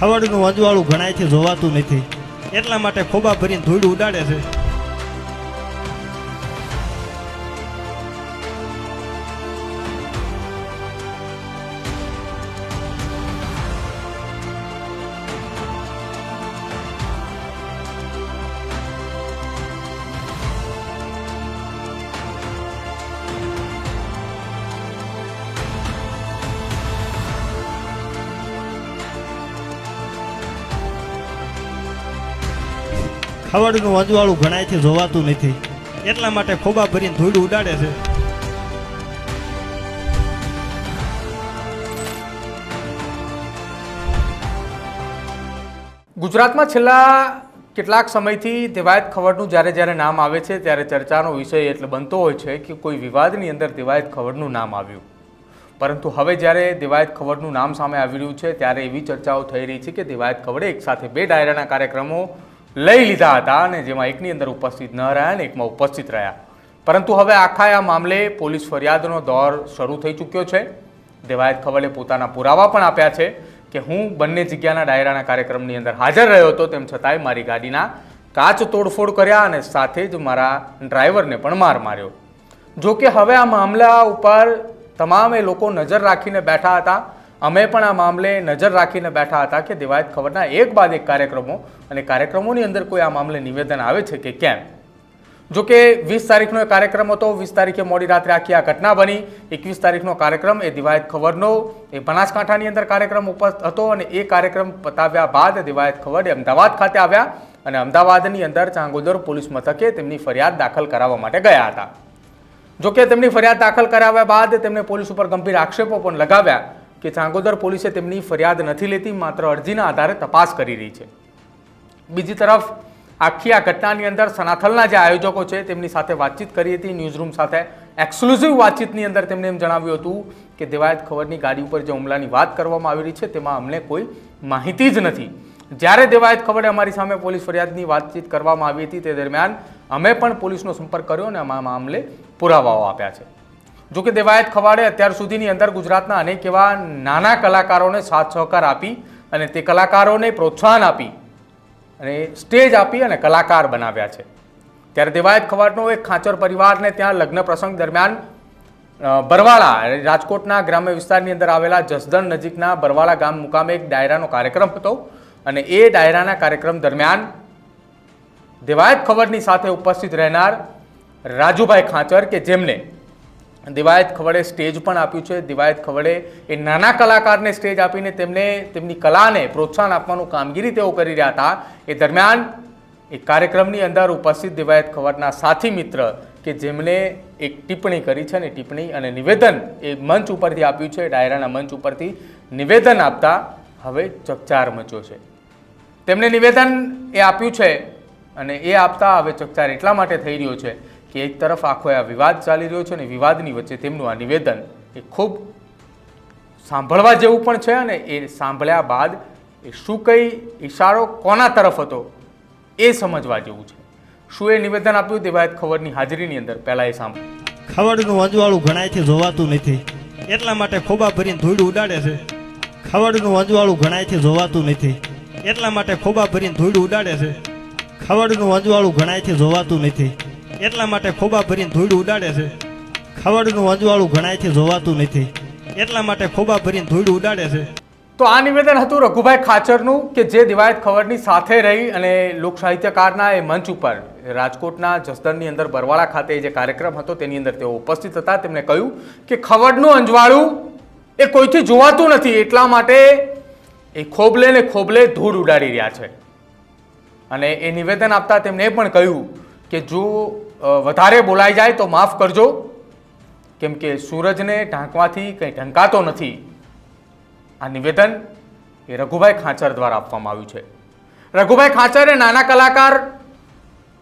ખવડનું અંજવાળું ઘણાયથી જોવાતું નથી. એટલા માટે ખોબા ભરીને ધૂળ ઉડાડે છે. ખવડનું અંજવાળું ઘણાયથી જોવાતું નથી. એટલા માટે ખોબા ભરીને ધૂળ ઉડાડે છે. ગુજરાતમાં છેલ્લા કેટલાક સમયથી દેવાયત ખવડનું જ્યારે જ્યારે નામ આવે છે, ત્યારે ચર્ચાનો વિષય એટલે બનતો હોય છે કે કોઈ વિવાદની અંદર દેવાયત ખવડનું નામ આવ્યું. પરંતુ હવે જ્યારે દેવાયત ખવડનું નામ સામે આવી રહ્યું છે, ત્યારે એવી ચર્ચાઓ થઈ રહી છે કે દેવાયત ખવડે એક સાથે બે ડાયરાના કાર્યક્રમો લઈ લીધા હતા અને જેમાં એકની અંદર ઉપસ્થિત ન રહ્યા અને એકમાં ઉપસ્થિત રહ્યા. પરંતુ હવે આખા આ મામલે પોલીસ ફરિયાદનો દોર શરૂ થઈ ચૂક્યો છે. દેવાયત ખવડે પોતાના પુરાવા પણ આપ્યા છે કે હું બંને જગ્યાના ડાયરાના કાર્યક્રમની અંદર હાજર રહ્યો હતો તેમ છતાંય મારી ગાડીના કાચ તોડફોડ કર્યા અને સાથે જ મારા ડ્રાઈવરને પણ માર માર્યો. જો કે હવે આ મામલા ઉપર તમામે લોકો નજર રાખીને બેઠા હતા અમે પણ આ મામલે નજર રાખીને બેઠા હતા કે દેવાયત ખબરના એક બાદ એક કાર્યક્રમો અને કાર્યક્રમોની અંદર કોઈ આ મામલે નિવેદન આવે છે કે કેમ? જો કે વીસ તારીખનો કાર્યક્રમ હતો, વીસ તારીખે મોડી રાત્રે આખી આ ઘટના બની. એકવીસ તારીખનો કાર્યક્રમ એ દિવાયત ખબરનો એ બનાસકાંઠાની અંદર કાર્યક્રમ ઉપસ્થિત હતો અને એ કાર્યક્રમ પતાવ્યા બાદ દિવાયત ખબર અમદાવાદ ખાતે આવ્યા અને અમદાવાદની અંદર ચાંગોદર પોલીસ મથકે તેમની ફરિયાદ દાખલ કરાવવા માટે ગયા હતા. જો કે તેમની ફરિયાદ દાખલ કરાવ્યા બાદ તેમને પોલીસ ઉપર ગંભીર આક્ષેપો પણ લગાવ્યા. કે ચાંગોદર પોલીસે તેમની ફરિયાદ નથી લેતી, માત્ર અરજીના આધારે તપાસ કરી રહી છે. બીજી તરફ, આખી આ ઘટનાની અંદર સનાથલના જે આયોજકો છે, તેમની સાથે વાતચીત કરી હતી. ન્યૂઝરૂમ સાથે એક્સક્લુઝિવ વાતચીતની અંદર તેમણે એમ જણાવ્યું હતું કે દેવાયત ખબરની ગાડી ઉપર જે હુમલાની વાત કરવામાં આવી રહી છે, તેમાં અમને કોઈ માહિતી જ નથી. જ્યારે દેવાયત ખબરે અમારી સામે પોલીસ ફરિયાદની વાતચીત કરવામાં આવી હતી, તે દરમિયાન અમે પણ પોલીસનો સંપર્ક કર્યો અને આ મામલે પુરાવાઓ આપ્યા છે. જો કે દેવાયત ખવાડે અત્યાર સુધીની અંદર ગુજરાતના અનેક એવા નાના કલાકારોને સાથ સહકાર આપી અને તે કલાકારોને પ્રોત્સાહન આપી અને સ્ટેજ આપી અને કલાકાર બનાવ્યા છે. ત્યારે દેવાયત ખવાડનો એક ખાંચર પરિવારને ત્યાં લગ્ન પ્રસંગ દરમિયાન બરવાળા રાજકોટના ગ્રામ્ય વિસ્તારની અંદર આવેલા જસદણ નજીકના બરવાળા ગામ મુકામે એક ડાયરાનો કાર્યક્રમ હતો અને એ ડાયરાના કાર્યક્રમ દરમિયાન દેવાયત ખબરની સાથે ઉપસ્થિત રહેનાર રાજુભાઈ ખાંચર કે જેમને દિવાયત ખવડે સ્ટેજ પણ આપ્યું છે. દિવાયત ખવડે એ નાના કલાકારને સ્ટેજ આપીને તેમને તેમની કલાને પ્રોત્સાહન આપવાનું કામગીરી તેઓ કરી રહ્યા હતા. એ દરમિયાન એ કાર્યક્રમની અંદર ઉપસ્થિત દિવાયત ખવડના સાથી મિત્ર કે જેમણે એક ટિપ્પણી કરી છે ને ટિપ્પણી અને નિવેદન એ મંચ ઉપરથી આપ્યું છે. ડાયરાના મંચ ઉપરથી નિવેદન આપતા હવે ચકચાર મચ્યો છે. તેમણે નિવેદન એ આપ્યું છે અને એ આપતા હવે ચકચાર એટલા માટે થઈ રહ્યો છે કે એક તરફ આખો આ વિવાદ ચાલી રહ્યો છે અને વિવાદની વચ્ચે તેમનું આ નિવેદન એ ખૂબ સાંભળવા જેવું પણ છે અને એ સાંભળ્યા બાદ એ શું કઈ ઇશારો કોના તરફ હતો એ સમજવા જેવું છે. શું એ નિવેદન આપ્યું દેવાયત ખબરની હાજરીની અંદર પહેલાં એ સાંભળ્યું ખવડનું ગણાય ઘણાયથી જોવાતું નથી. એટલા માટે ખોબા ભરીને ધૂળ ઉડાડે છે. ખવડનું ગણાય ઘણાયથી જોવાતું નથી. એટલા માટે ખોબા ભરીને ધૂળ ઉડાડે છે. ખવડનું ગણાય ઘણાયથી જોવાતું નથી. એટલા માટે ખોબા ભરીને ધૂળ ઉડાડે છે. ખવડનું અજવાળું ઘણાયથી જોવાતું નથી. એટલા માટે ખોબા ભરીને ધૂળ ઉડાડે છે. તો આ નિવેદન હતું રઘુભાઈ ખાચરનું કે જે દિવાયત ખબરની સાથે રહી અને લોક સાહિત્યકારના એ મંચ ઉપર રાજકોટના જસદણની અંદર બરવાળા ખાતે જે કાર્યક્રમ હતો તેની અંદર તેઓ ઉપસ્થિત હતા. તેમણે કહ્યું કે ખવડનું અંજવાળું એ કોઈથી જોવાતું નથી. એટલા માટે એ ખોબલે ને ખોબલે ધૂળ ઉડાડી રહ્યા છે. અને એ નિવેદન આપતા તેમણે પણ કહ્યું કે જો વધારે બોલાઈ જાય તો માફ કરજો. કેમ કે સૂરજને ઢાંકવાથી કંઈ ઢંકાતો નથી. આ નિવેદન એ રઘુભાઈ ખાચર દ્વારા આપવામાં આવ્યું છે. રઘુભાઈ ખાંચરે નાના કલાકાર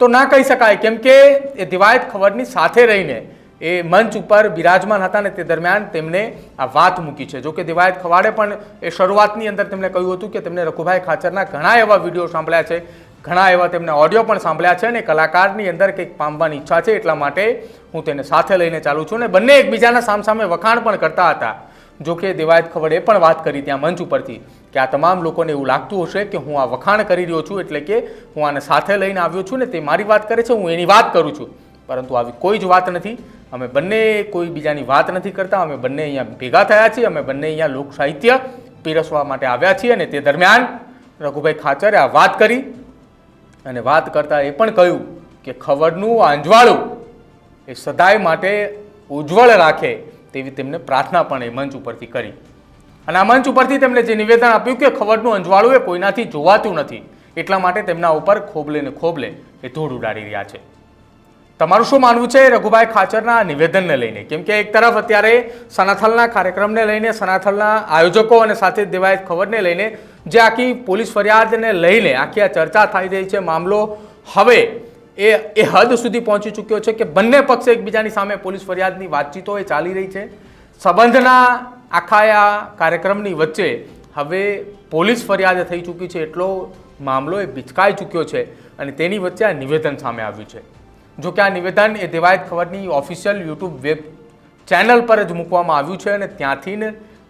તો ના કહી શકાય, કેમ કે એ દિવાયત ખબરની સાથે રહીને એ મંચ ઉપર બિરાજમાન હતા ને તે દરમિયાન તેમને આ વાત મૂકી છે. જોકે દિવાયત ખવાડે પણ એ શરૂઆતની અંદર તેમણે કહ્યું હતું કે તેમણે રઘુભાઈ ખાચરના ઘણા એવા વીડિયો સાંભળ્યા છે. ઘણા એવા તેમને ઓડિયો પણ સાંભળ્યા છે અને કલાકારની અંદર કંઈક પામવાની ઈચ્છા છે એટલા માટે હું તેને સાથે લઈને ચાલું છું અને બંને એકબીજાના સામસામે વખાણ પણ કરતા હતા. જો કે દેવાયત ખવડે પણ વાત કરી ત્યાં મંચ ઉપરથી કે આ તમામ લોકોને એવું લાગતું હશે કે હું આ વખાણ કરી રહ્યો છું એટલે કે હું આને સાથે લઈને આવ્યો છું ને તે મારી વાત કરે છે, હું એની વાત કરું છું. પરંતુ આવી કોઈ જ વાત નથી. અમે બંને કોઈ બીજાની વાત નથી કરતા. અમે બંને અહીંયા ભેગા થયા છીએ. અમે બંને અહીંયા લોક સાહિત્ય પીરસવા માટે આવ્યા છીએ અને તે દરમિયાન રઘુભાઈ ખાચરે આ વાત કરી. અને વાત કરતાં એ પણ કહ્યું કે ખવડનું આંજવાળું એ સદાય માટે ઉજ્જવળ રાખે તેવી તેમને પ્રાર્થના પણ એ મંચ ઉપરથી કરી. અને આ મંચ ઉપરથી તેમણે જે નિવેદન આપ્યું કે ખવડનું અંજવાળું એ કોઈનાથી જોવાતું નથી, એટલા માટે તેમના ઉપર ખોબલે ને ખોબલે એ ધૂળ ઉડાડી રહ્યા છે. તમારું શું માનવું છે? રઘુભાઈ ખાચરના નિવેદનને લઈને. કેમ કે એક તરફ અત્યારે સનાથલના કાર્યક્રમને લઈને, સનાથલના આયોજકો અને સાથે જ દેવાયત ખબરને લઈને જે આખી પોલીસ ફરિયાદને લઈને આખી આ ચર્ચા થઈ રહી છે, મામલો હવે એ એ હદ સુધી પહોંચી ચૂક્યો છે કે બંને પક્ષે એકબીજાની સામે પોલીસ ફરિયાદની વાતચીતો એ ચાલી રહી છે. સંબંધના આખા આ કાર્યક્રમની વચ્ચે હવે પોલીસ ફરિયાદ થઈ ચૂકી છે, એટલો મામલો એ બિચકાઈ ચૂક્યો છે અને તેની વચ્ચે આ નિવેદન સામે આવ્યું છે. જો કે આ નિવેદન એ દેવાયત ખબરની ઓફિશિયલ યુટ્યુબ વેબ ચેનલ પર જ મૂકવામાં આવ્યું છે અને ત્યાંથી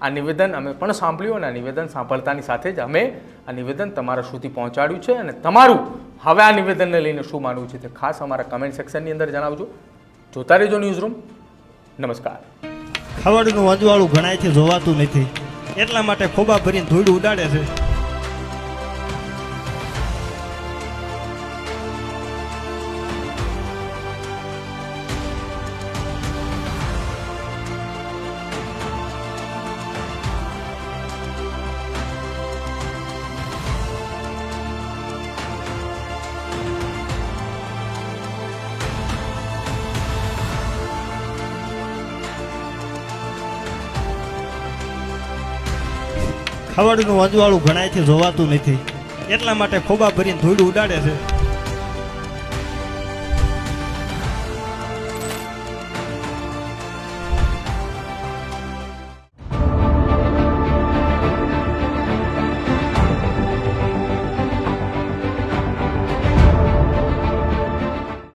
આ નિવેદન અમે પણ સાંભળ્યું અને આ નિવેદન સાંભળતાની સાથે જ અમે આ નિવેદન તમારા સુધી પહોંચાડ્યું છે અને તમારું હવે આ નિવેદનને લઈને શું માનવું છે તે ખાસ અમારા કમેન્ટ સેક્શનની અંદર જણાવજો. જોતા રહેજો ન્યૂઝ રૂમ નમસ્કાર. ખવડનું અજવાળું ઘણાયથી જોવાતું નથી. એટલા માટે ખોબા ભરીને ધૂળ ઉડાડે છે. ખવડનું અજવાળું ઘણાયથી જોવાતું નથી. એટલા માટે ખોબા ભરીને ધૂળ ઉડાડે છે.